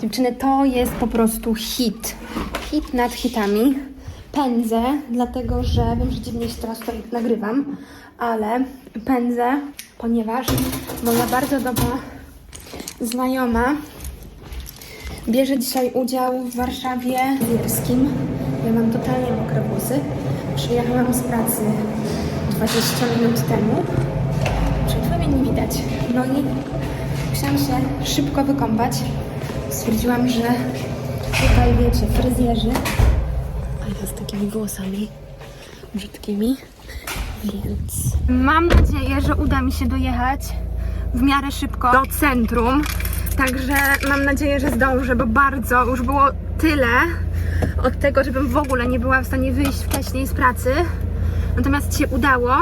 Dziewczyny, to jest po prostu hit. Hit nad hitami. Pędzę, dlatego że wiem, że dziwnie się teraz to nagrywam, ale pędzę, ponieważ moja bardzo dobra znajoma bierze dzisiaj udział w Warszawie Wierskim. Ja mam totalnie mokre włosy. Przyjechałam z pracy 20 minut temu. Przed wami nie widać. No i musiałam się szybko wykąpać. Stwierdziłam, że tutaj wiecie, fryzjerzy, a ja z takimi włosami brzydkimi, więc mam nadzieję, że uda mi się dojechać w miarę szybko do centrum. Także mam nadzieję, że zdążę, bo bardzo już było tyle od tego, żebym w ogóle nie była w stanie wyjść wcześniej z pracy. Natomiast się udało.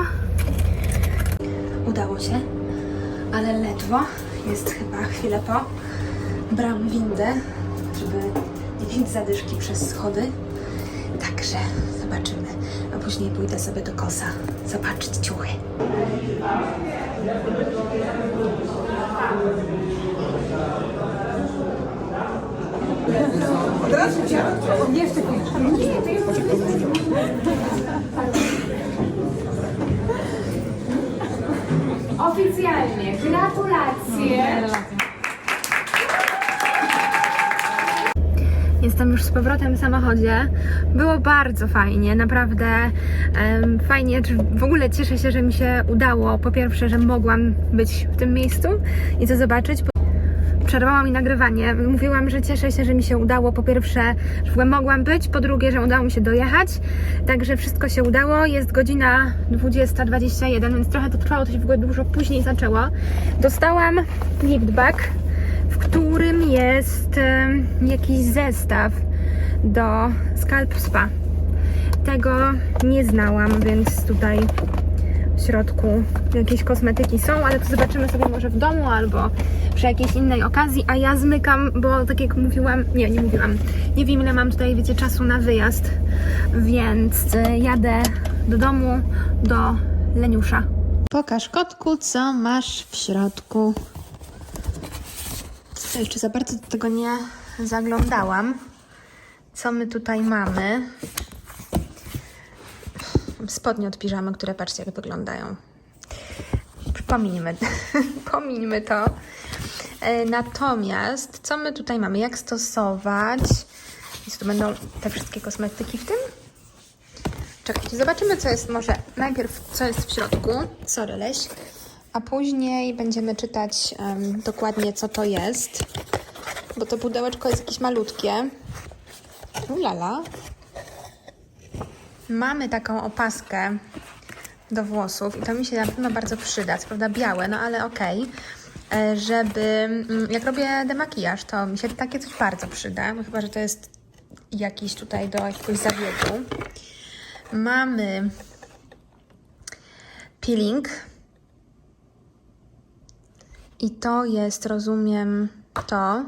Udało się, ale ledwo. Jest chyba chwilę po. Bram windę, żeby nie mieć zadyszki przez schody. Także zobaczymy. A później pójdę sobie do kosa zobaczyć ciuchy. Oficjalnie, gratulacje. Jestem już z powrotem w samochodzie. Było bardzo fajnie, naprawdę em, fajnie. W ogóle cieszę się, że mi się udało. Po pierwsze, że mogłam być w tym miejscu i to zobaczyć. Przerwała mi nagrywanie. Mówiłam, że cieszę się, że mi się udało. Po pierwsze, że w ogóle mogłam być. Po drugie, że udało mi się dojechać. Także wszystko się udało. Jest godzina 20.21, więc trochę to trwało. To się w ogóle dużo później zaczęło. Dostałam liftback którym jest jakiś zestaw do Scalp Spa. Tego nie znałam, więc tutaj w środku jakieś kosmetyki są, ale to zobaczymy sobie może w domu albo przy jakiejś innej okazji, a ja zmykam, bo tak jak mówiłam, nie, nie mówiłam, nie wiem ile mam tutaj, wiecie, czasu na wyjazd, więc e, jadę do domu, do Leniusza. Pokaż kotku, co masz w środku. Jeszcze za bardzo do tego nie zaglądałam. Co my tutaj mamy? Spodnie od piżamy, które patrzcie jak wyglądają. Pomińmy, pomińmy to. E, Natomiast, co my tutaj mamy? Jak stosować? Więc tu będą te wszystkie kosmetyki w tym? Czekajcie, zobaczymy co jest może najpierw co jest w środku. Sorry Leś. A później będziemy czytać em, dokładnie co to jest. Bo to pudełeczko jest jakieś malutkie. Ulala. Mamy taką opaskę do włosów i to mi się na pewno bardzo przyda. Co prawda białe, no ale okej. E, Żeby, mm, jak robię demakijaż, to mi się takie coś bardzo przyda. Chyba, że to jest jakiś tutaj do jakiegoś zabiegu. Mamy peeling. I to jest, rozumiem, to,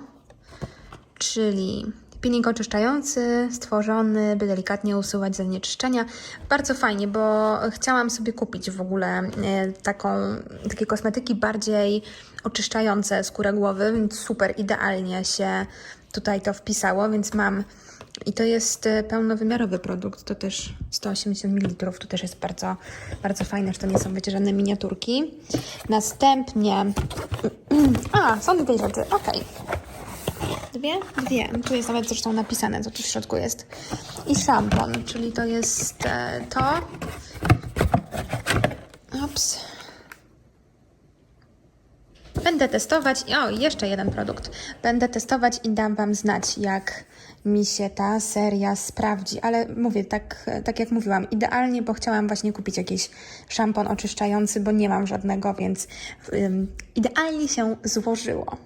czyli peeling oczyszczający, stworzony, by delikatnie usuwać zanieczyszczenia. Bardzo fajnie, bo chciałam sobie kupić w ogóle e, taką, takie kosmetyki bardziej oczyszczające skórę głowy, więc super, idealnie się tutaj to wpisało, więc mam i to jest e, pełnowymiarowy produkt, to też 180 ml, to też jest bardzo, bardzo fajne, że to nie są, wiecie, żadne miniaturki. Następnie, a, są dwie rzeczy, okej. Dwie? Dwie. Tu jest nawet zresztą napisane, co tu w środku jest. I szampon, czyli to jest e, to. Ups. Będę testować. O, jeszcze jeden produkt. Będę testować i dam Wam znać, jak mi się ta seria sprawdzi. Ale mówię, tak, tak jak mówiłam, idealnie, bo chciałam właśnie kupić jakiś szampon oczyszczający, bo nie mam żadnego, więc ym, idealnie się złożyło.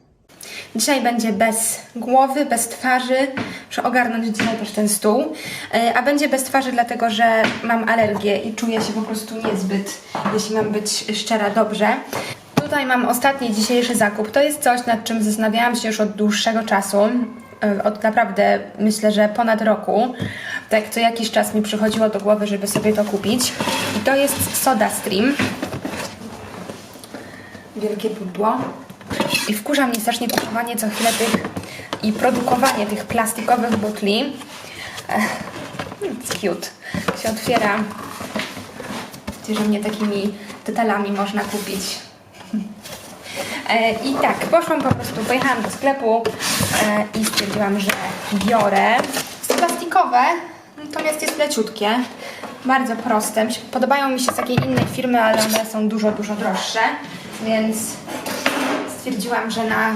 Dzisiaj będzie bez głowy, bez twarzy. Muszę ogarnąć dzisiaj też ten stół. E, A będzie bez twarzy, dlatego że mam alergię i czuję się po prostu niezbyt, jeśli mam być szczera, dobrze. Tutaj mam ostatni dzisiejszy zakup. To jest coś, nad czym zastanawiałam się już od dłuższego czasu. E, Od naprawdę myślę, że ponad roku. Tak co jakiś czas mi przychodziło do głowy, żeby sobie to kupić. I to jest Soda Stream. Wielkie pudło. I wkurza mnie strasznie kupowanie co chwilę tych i produkowanie tych plastikowych butli. Ech, It's cute. Się otwiera. Widzicie, że mnie takimi detalami można kupić. E, I tak, poszłam po prostu, pojechałam do sklepu e, i stwierdziłam, że biorę. Plastikowe, natomiast jest leciutkie. Bardzo proste. Podobają mi się z takiej innej firmy, ale one są dużo, dużo droższe. Więc stwierdziłam, że na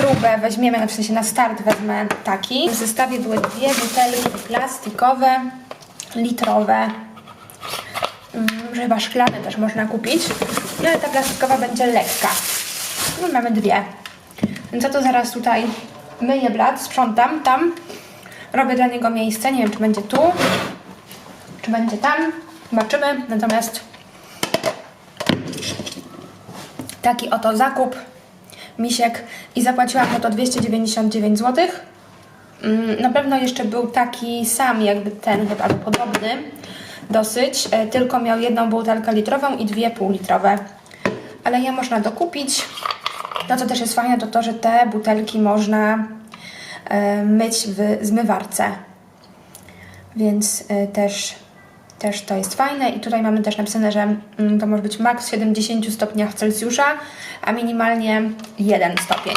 próbę weźmiemy, w sensie na start wezmę taki. W zestawie były dwie butelki plastikowe, litrowe. Mm, chyba szklane też można kupić. No ale ta plastikowa będzie lekka. Mamy dwie. Więc ja to zaraz tutaj myję blat, sprzątam tam. Robię dla niego miejsce. Nie wiem, czy będzie tu, czy będzie tam. Zobaczymy. Natomiast taki oto zakup misiek i zapłaciłam za to 299 zł. Mm, Na pewno jeszcze był taki sam jakby ten chyba podobny dosyć, e, tylko miał jedną butelkę litrową i dwie półlitrowe. Ale je można dokupić. No co też jest fajne to to, że te butelki można e, myć w zmywarce. Więc e, też, też to jest fajne i tutaj mamy też napisane, że mm, to może być maks w 70 stopniach Celsjusza, a minimalnie 1 stopień.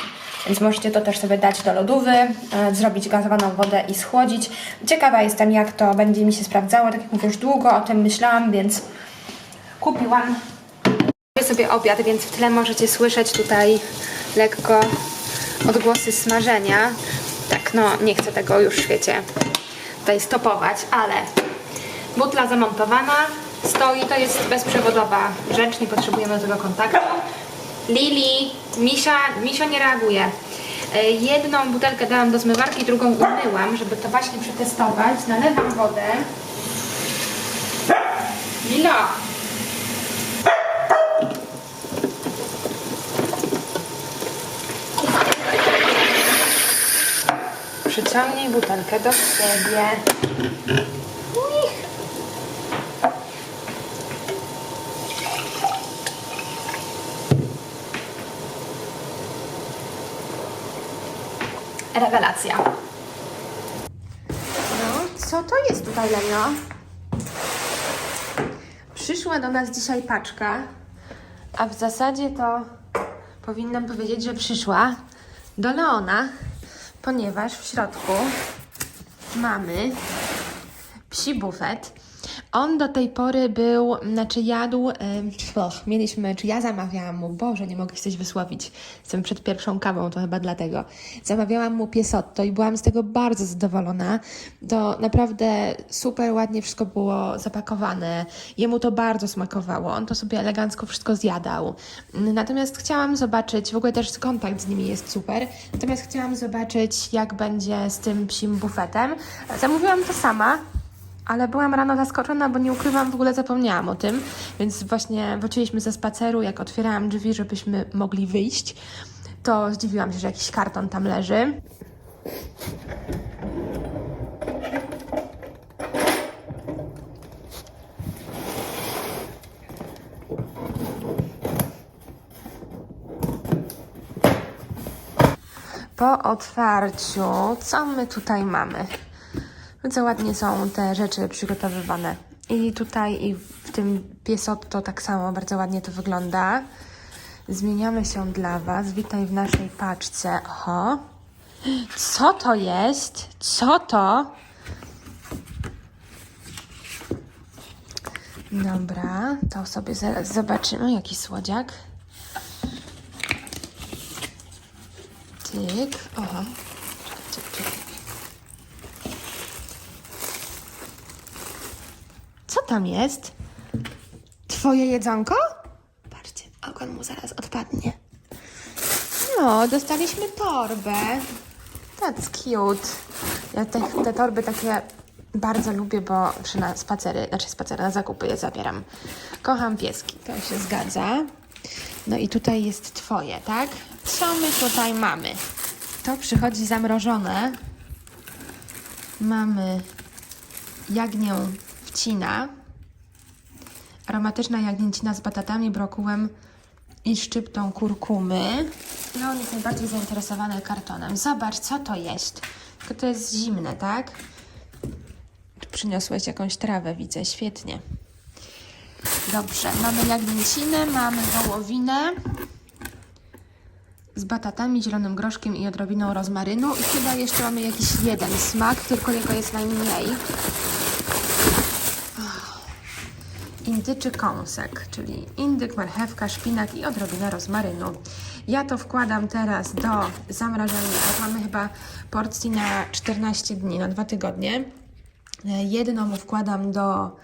Więc możecie to też sobie dać do lodówy, e, zrobić gazowaną wodę i schłodzić. Ciekawa jestem, jak to będzie mi się sprawdzało. Tak jak mówię, już długo o tym myślałam, więc kupiłam. Sobie obiad, więc w tle możecie słyszeć tutaj lekko odgłosy smażenia. Tak, no nie chcę tego już, wiecie, tutaj stopować, ale butla zamontowana, stoi, to jest bezprzewodowa rzecz, nie potrzebujemy do tego kontaktu. Lili, Misia, Misio nie reaguje. E, Jedną butelkę dałam do zmywarki, drugą umyłam, żeby to właśnie przetestować. Nalewam wodę. Lilo! Przyciągnij butelkę do siebie. Rewelacja. No, co to jest tutaj, Lenio? Przyszła do nas dzisiaj paczka, a w zasadzie to powinnam powiedzieć, że przyszła do Leona, ponieważ w środku mamy psi bufet. On do tej pory był, znaczy jadł, och, mieliśmy, czy ja zamawiałam mu, Boże, nie mogę się coś wysłowić, jestem przed pierwszą kawą, to chyba dlatego. Zamawiałam mu piesotto i byłam z tego bardzo zadowolona. To naprawdę super ładnie wszystko było zapakowane. Jemu to bardzo smakowało, on to sobie elegancko wszystko zjadał. Natomiast chciałam zobaczyć, w ogóle też kontakt z nimi jest super, natomiast chciałam zobaczyć, jak będzie z tym psim bufetem. Zamówiłam to sama, ale byłam rano zaskoczona, bo nie ukrywam, w ogóle zapomniałam o tym, więc właśnie wróciliśmy ze spaceru, jak otwierałam drzwi, żebyśmy mogli wyjść, to zdziwiłam się, że jakiś karton tam leży. Po otwarciu, co my tutaj mamy? Bardzo ładnie są te rzeczy przygotowywane. I tutaj i w tym piesotto tak samo bardzo ładnie to wygląda. Zmieniamy się dla Was. Witaj w naszej paczce. Oho. Co to jest? Co to? Dobra, to sobie zaraz zobaczymy. Jaki słodziak. Tyk. Oho. Tam jest? Twoje jedzonko? Patrzcie, ogon mu zaraz odpadnie. No, dostaliśmy torbę. That's cute. Ja te, te torby takie bardzo lubię, bo przy na spacery, znaczy spacery, na zakupy je zabieram. Kocham pieski, to się zgadza. No i tutaj jest twoje, tak? Co my tutaj mamy? To przychodzi zamrożone. Mamy jagnię wcina, aromatyczna jagnięcina z batatami, brokułem i szczyptą kurkumy. No, on jest najbardziej zainteresowany kartonem. Zobacz, co to jest. Tylko to jest zimne, tak? Przyniosłeś jakąś trawę, widzę. Świetnie. Dobrze, mamy jagnięcinę, mamy wołowinę z batatami, zielonym groszkiem i odrobiną rozmarynu. I chyba jeszcze mamy jakiś jeden smak, tylko jego jest najmniej. Indyczy kąsek, czyli indyk, marchewka, szpinak i odrobina rozmarynu. Ja to wkładam teraz do zamrażalnika. Mamy chyba porcji na 14 dni, na dwa tygodnie. Jedną wkładam do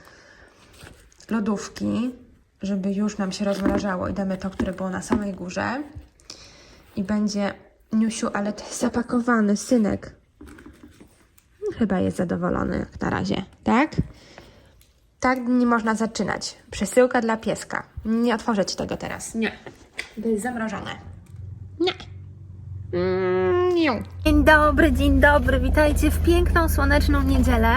lodówki, żeby już nam się rozmrażało i damy to, które było na samej górze. I będzie, Niusiu, ale jest zapakowany, synek. Chyba jest zadowolony jak na razie, tak? Tak nie można zaczynać. Przesyłka dla pieska. Nie otworzę ci tego teraz. Nie. To jest zamrożone. Nie. Mm, nie. Dzień dobry, dzień dobry, witajcie w piękną, słoneczną niedzielę.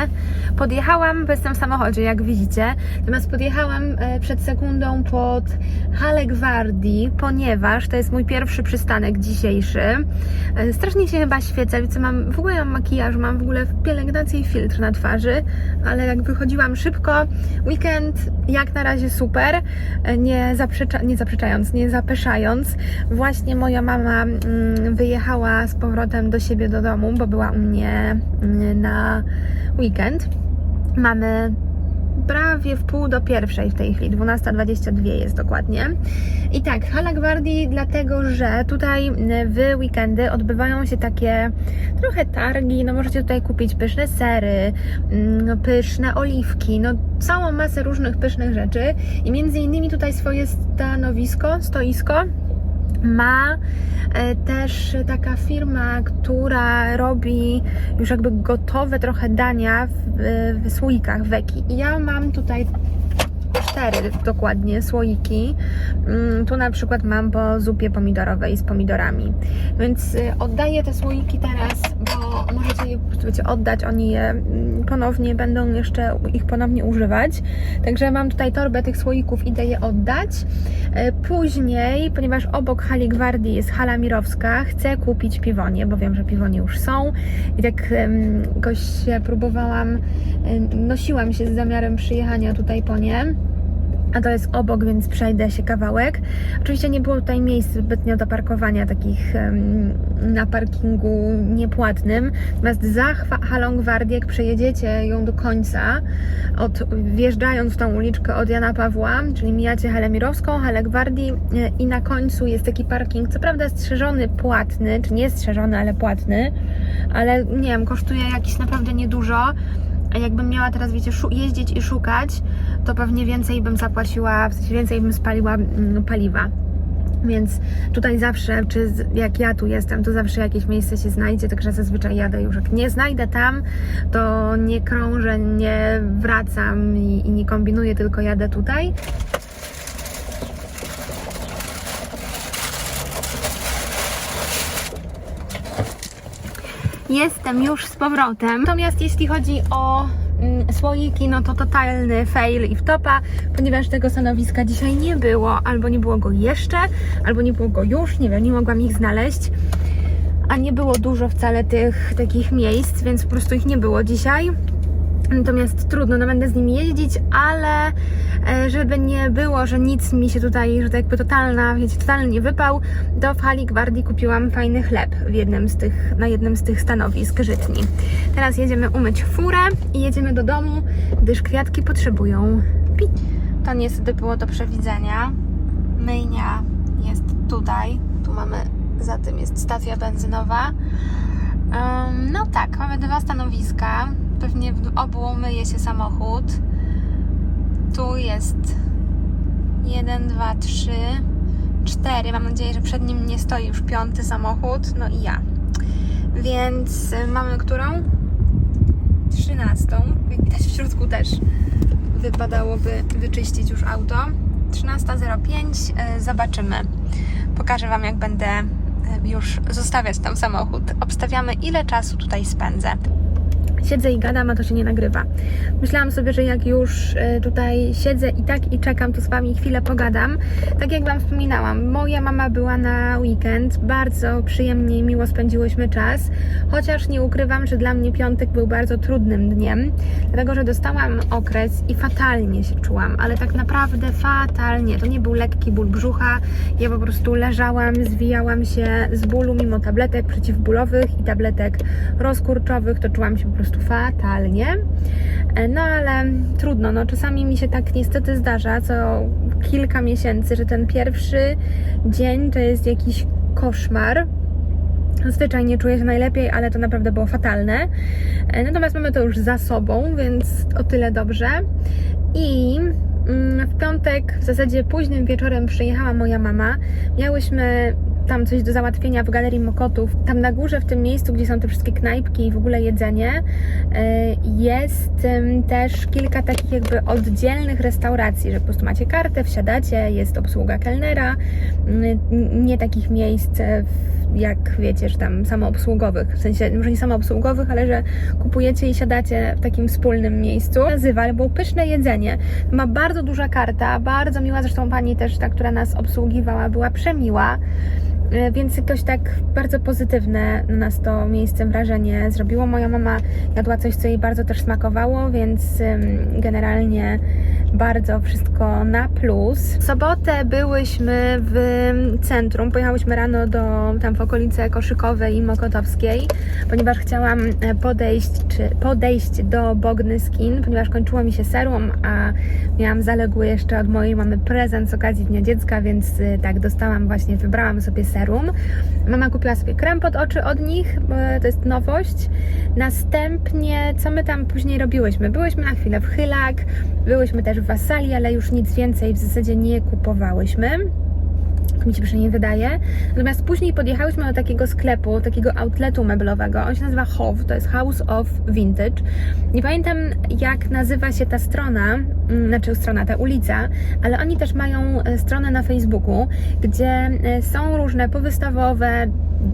Podjechałam, bo jestem w samochodzie, jak widzicie, natomiast podjechałam e, przed sekundą pod Halę Gwardii, ponieważ to jest mój pierwszy przystanek dzisiejszy. E, Strasznie się chyba świecę, widzę, mam, w ogóle mam makijaż, mam w ogóle pielęgnację i filtr na twarzy, ale jak wychodziłam szybko, weekend jak na razie super, e, nie, zaprzecza, nie zaprzeczając, nie zapeszając. Właśnie moja mama mm, wyjechała z powrotem do siebie do domu, bo była u mnie mm, na weekend. Mamy prawie w pół do pierwszej w tej chwili, 12.22 jest dokładnie. I tak, Hala Gwardii, dlatego że tutaj mm, w weekendy odbywają się takie trochę targi, no możecie tutaj kupić pyszne sery, mm, no, pyszne oliwki, no całą masę różnych pysznych rzeczy i między innymi tutaj swoje stanowisko, stoisko ma e, też taka firma, która robi już jakby gotowe trochę dania w, w słoikach weki. I ja mam tutaj cztery dokładnie słoiki. Mm, Tu na przykład mam po zupie pomidorowej z pomidorami. Więc y, oddaję te słoiki teraz, bo możecie je wiecie, oddać, oni je mm, ponownie będą jeszcze ich ponownie używać. Także mam tutaj torbę tych słoików, idę je oddać. E, Później, ponieważ obok hali Gwardii jest hala Mirowska, chcę kupić piwonie, bo wiem, że piwonie już są. I tak jakoś się próbowałam, nosiłam się z zamiarem przyjechania tutaj po nie a to jest obok, więc przejdę się kawałek. Oczywiście nie było tutaj miejsc zbytnio do parkowania takich na parkingu niepłatnym, natomiast za halą Gwardię, jak przejedziecie ją do końca, od, wjeżdżając w tą uliczkę od Jana Pawła, czyli mijacie halę Mirowską, halę Gwardii e, i na końcu jest taki parking, co prawda strzeżony, płatny, czy nie strzeżony, ale płatny, ale nie wiem, kosztuje jakieś naprawdę niedużo. Jakbym miała teraz, wiecie, jeździć i szukać, to pewnie więcej bym zapłaciła, w sensie więcej bym spaliła mm, paliwa. Więc tutaj zawsze, czy jak ja tu jestem, to zawsze jakieś miejsce się znajdzie, także zazwyczaj jadę już. Jak nie znajdę tam, to nie krążę, nie wracam i, i nie kombinuję, tylko jadę tutaj. Jestem już z powrotem. Natomiast jeśli chodzi o mm, słoiki, no to totalny fail i wtopa, ponieważ tego stanowiska dzisiaj nie było, albo nie było go jeszcze, albo nie było go już, nie wiem, nie mogłam ich znaleźć. A nie było dużo wcale tych takich miejsc, więc po prostu ich nie było dzisiaj. Natomiast trudno, no będę z nimi jeździć, ale e, żeby nie było, że nic mi się tutaj, że to jakby totalna, wiecie, totalnie wypał, to w hali Gwardii kupiłam fajny chleb w jednym z tych, na jednym z tych stanowisk żytni. Teraz jedziemy umyć furę i jedziemy do domu, gdyż kwiatki potrzebują pić. To niestety było do przewidzenia. Myjnia jest tutaj, tu mamy, za tym jest stacja benzynowa. No tak, mamy dwa stanowiska. Pewnie w obu myje się samochód. Tu jest jeden, dwa, trzy, cztery. Mam nadzieję, że przed nim nie stoi już piąty samochód. No i ja. Więc y, mamy którą? Trzynastą. Jak widać w środku też wypadałoby wyczyścić już auto. 13.05. y, Zobaczymy. Pokażę Wam, jak będę y, już zostawiać tam samochód. Obstawiamy, ile czasu tutaj spędzę. Siedzę i gadam, a to się nie nagrywa. Myślałam sobie, że jak już e, tutaj siedzę i tak i czekam, to z Wami chwilę pogadam. Tak jak Wam wspominałam, moja mama była na weekend, bardzo przyjemnie i miło spędziłyśmy czas, chociaż nie ukrywam, że dla mnie piątek był bardzo trudnym dniem, dlatego że dostałam okres i fatalnie się czułam, ale tak naprawdę fatalnie. To nie był lekki ból brzucha, ja po prostu leżałam, zwijałam się z bólu mimo tabletek przeciwbólowych i tabletek rozkurczowych, to czułam się po prostu fatalnie. E, No ale trudno, no czasami mi się tak niestety zdarza co kilka miesięcy, że ten pierwszy dzień to jest jakiś koszmar. Zazwyczaj nie czuję się najlepiej, ale to naprawdę było fatalne. E, Natomiast mamy to już za sobą, więc o tyle dobrze. I mm, w piątek, w zasadzie późnym wieczorem przyjechała moja mama. Miałyśmy tam coś do załatwienia w Galerii Mokotów. Tam na górze, w tym miejscu, gdzie są te wszystkie knajpki i w ogóle jedzenie, e, jest też kilka takich jakby oddzielnych restauracji, że po prostu macie kartę, wsiadacie, jest obsługa kelnera, mm, nie takich miejsc e, jak wiecie, że tam samoobsługowych, w sensie może nie samoobsługowych, ale że kupujecie i siadacie w takim wspólnym miejscu. Nazywa, ale było pyszne jedzenie. Ma bardzo duża karta, bardzo miła, zresztą pani też, ta, która nas obsługiwała, była przemiła. E, Więc jakoś tak bardzo pozytywne na nas to miejsce wrażenie zrobiło. Moja mama jadła coś, co jej bardzo też smakowało, więc generalnie bardzo wszystko na plus. W sobotę byłyśmy w centrum, pojechałyśmy rano do tam w okolice Koszykowej i Mokotowskiej, ponieważ chciałam e, podejść, czy podejść do Bogny Skin, ponieważ kończyło mi się serum, a miałam zaległy jeszcze od mojej mamy prezent z okazji Dnia Dziecka, więc y, tak dostałam właśnie, wybrałam sobie serum. Mama kupiła sobie krem pod oczy od nich, to jest nowość. Następnie, co my tam później robiłyśmy? Byłyśmy na chwilę w Chylak, byłyśmy też w Wasali, ale już nic więcej w zasadzie nie kupowałyśmy tak mi się przynajmniej wydaje. Natomiast później podjechałyśmy do takiego sklepu, takiego outletu meblowego. On się nazywa HOV, to jest House of Vintage. Nie pamiętam jak nazywa się ta strona, mm, znaczy strona, ta ulica, ale oni też mają e, stronę na Facebooku, gdzie e, są różne powystawowe,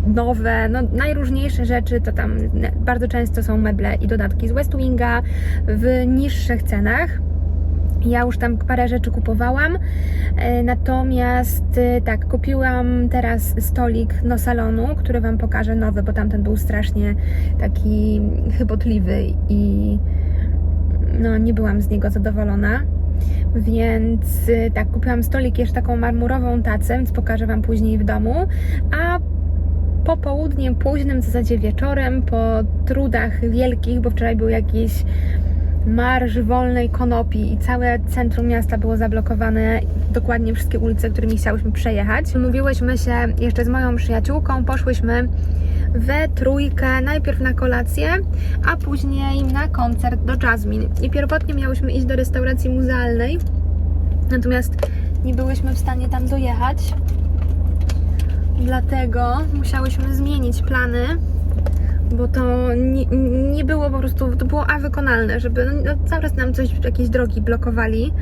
nowe, no najróżniejsze rzeczy, to tam bardzo często są meble i dodatki z West Winga w niższych cenach. Ja już tam parę rzeczy kupowałam, e, natomiast e, tak, kupiłam teraz stolik no salonu, który Wam pokażę nowy, bo tamten był strasznie taki chybotliwy i no nie byłam z niego zadowolona. Więc e, tak, kupiłam stolik, jeszcze taką marmurową tacę, więc pokażę Wam później w domu, a popołudniem, późnym w zasadzie wieczorem, po trudach wielkich, bo wczoraj był jakiś marsz wolnej konopi i całe centrum miasta było zablokowane, dokładnie wszystkie ulice, którymi chciałyśmy przejechać. Mówiłyśmy się jeszcze z moją przyjaciółką, poszłyśmy we trójkę, najpierw na kolację, a później na koncert do Jasmine. I pierwotnie miałyśmy iść do restauracji muzealnej, natomiast nie byłyśmy w stanie tam dojechać, dlatego musiałyśmy zmienić plany bo to nie, nie było po prostu, to było a wykonalne, żeby no, no, cały czas nam coś, jakieś drogi blokowali.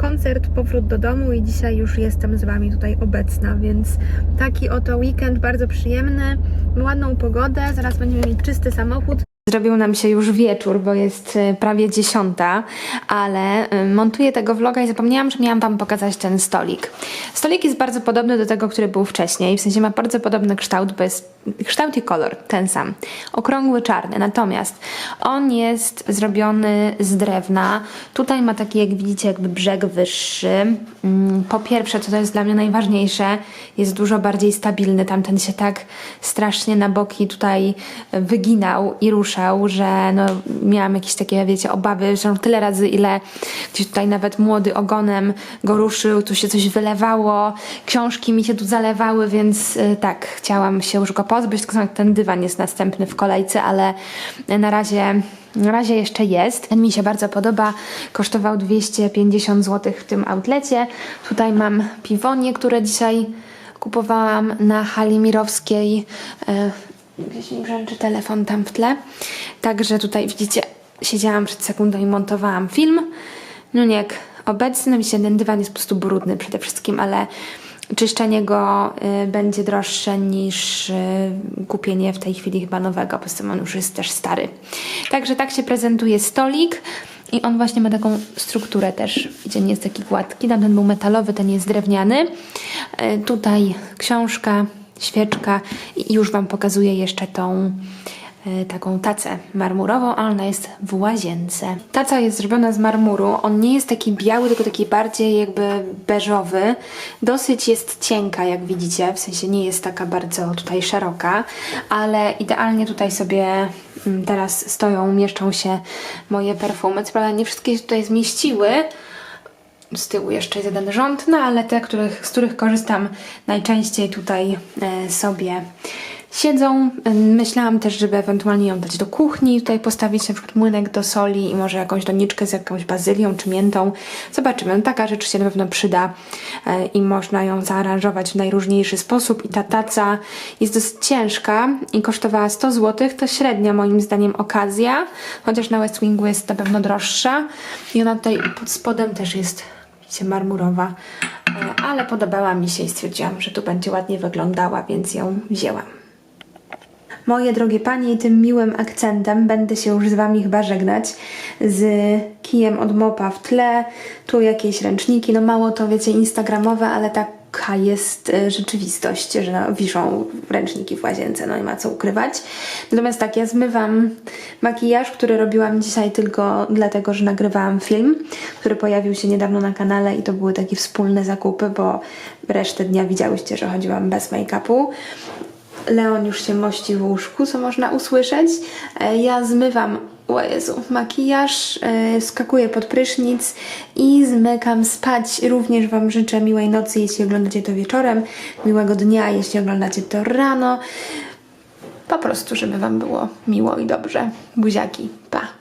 Koncert, powrót do domu i dzisiaj już jestem z Wami tutaj obecna, więc taki oto weekend bardzo przyjemny, ładną pogodę, zaraz będziemy mieć czysty samochód. Zrobił nam się już wieczór, bo jest e, prawie dziesiąta, ale e, montuję tego vloga i zapomniałam, że miałam Wam pokazać ten stolik. Stolik jest bardzo podobny do tego, który był wcześniej, w sensie ma bardzo podobny kształt, bo jest kształt i kolor ten sam. Okrągły, czarny, natomiast on jest zrobiony z drewna. Tutaj ma taki, jak widzicie, jakby brzeg wyższy. Mm, Po pierwsze, co to jest dla mnie najważniejsze, jest dużo bardziej stabilny. Tamten się tak strasznie na boki tutaj wyginał i ruszał, że no, miałam jakieś takie, wiecie, obawy, że tyle razy, ile gdzieś tutaj nawet młody ogonem go ruszył, tu się coś wylewało, książki mi się tu zalewały, więc y, tak, chciałam się już go pozbyć, tylko ten dywan jest następny w kolejce, ale na razie na razie jeszcze jest. Ten mi się bardzo podoba. Kosztował 250 zł w tym outlecie. Tutaj mam piwonie, które dzisiaj kupowałam na hali mirowskiej. Gdzieś mi brzęczy telefon tam w tle. Także tutaj widzicie, siedziałam przed sekundą i montowałam film. No nie jak obecny, myślę, ten dywan jest po prostu brudny przede wszystkim, ale czyszczenie go y, będzie droższe niż y, kupienie w tej chwili chyba nowego, po prostu on już jest też stary. Także tak się prezentuje stolik i on właśnie ma taką strukturę też, gdzie nie jest taki gładki, tamten był metalowy, ten jest drewniany. Y, tutaj książka, świeczka i już Wam pokazuję jeszcze tą e, taką tacę marmurową, a ona jest w łazience. Taca jest zrobiona z marmuru. On nie jest taki biały, tylko taki bardziej jakby beżowy. Dosyć jest cienka, jak widzicie, w sensie nie jest taka bardzo tutaj szeroka, ale idealnie tutaj sobie mm, teraz stoją, mieszczą się moje perfumy. Co prawda nie wszystkie się tutaj zmieściły, z tyłu jeszcze jest jeden rząd, no ale te, których, z których korzystam najczęściej tutaj e, sobie siedzą. Myślałam też, żeby ewentualnie ją dać do kuchni, tutaj postawić na przykład młynek do soli i może jakąś doniczkę z jakąś bazylią czy miętą. Zobaczymy. No, taka rzecz się na pewno przyda e, i można ją zaaranżować w najróżniejszy sposób. I ta taca jest dosyć ciężka i kosztowała 100 zł. To średnia moim zdaniem okazja, chociaż na West Wingu jest na pewno droższa. I ona tutaj pod spodem też jest widzicie, marmurowa, E, ale podobała mi się i stwierdziłam, że tu będzie ładnie wyglądała, więc ją wzięłam. Moje drogie panie, tym miłym akcentem będę się już z Wami chyba żegnać z kijem od mopa w tle, tu jakieś ręczniki, no mało to wiecie instagramowe, ale taka jest e, rzeczywistość, że no, wiszą ręczniki w łazience, no nie ma co ukrywać. Natomiast tak, ja zmywam makijaż, który robiłam dzisiaj tylko dlatego, że nagrywałam film, który pojawił się niedawno na kanale i to były takie wspólne zakupy, bo resztę dnia widziałyście, że chodziłam bez make-upu. Leon już się mości w łóżku, co można usłyszeć. E, Ja zmywam, o Jezu, makijaż, e, skakuję pod prysznic i zmykam spać. Również Wam życzę miłej nocy, jeśli oglądacie to wieczorem, miłego dnia, jeśli oglądacie to rano. Po prostu, żeby Wam było miło i dobrze. Buziaki, pa!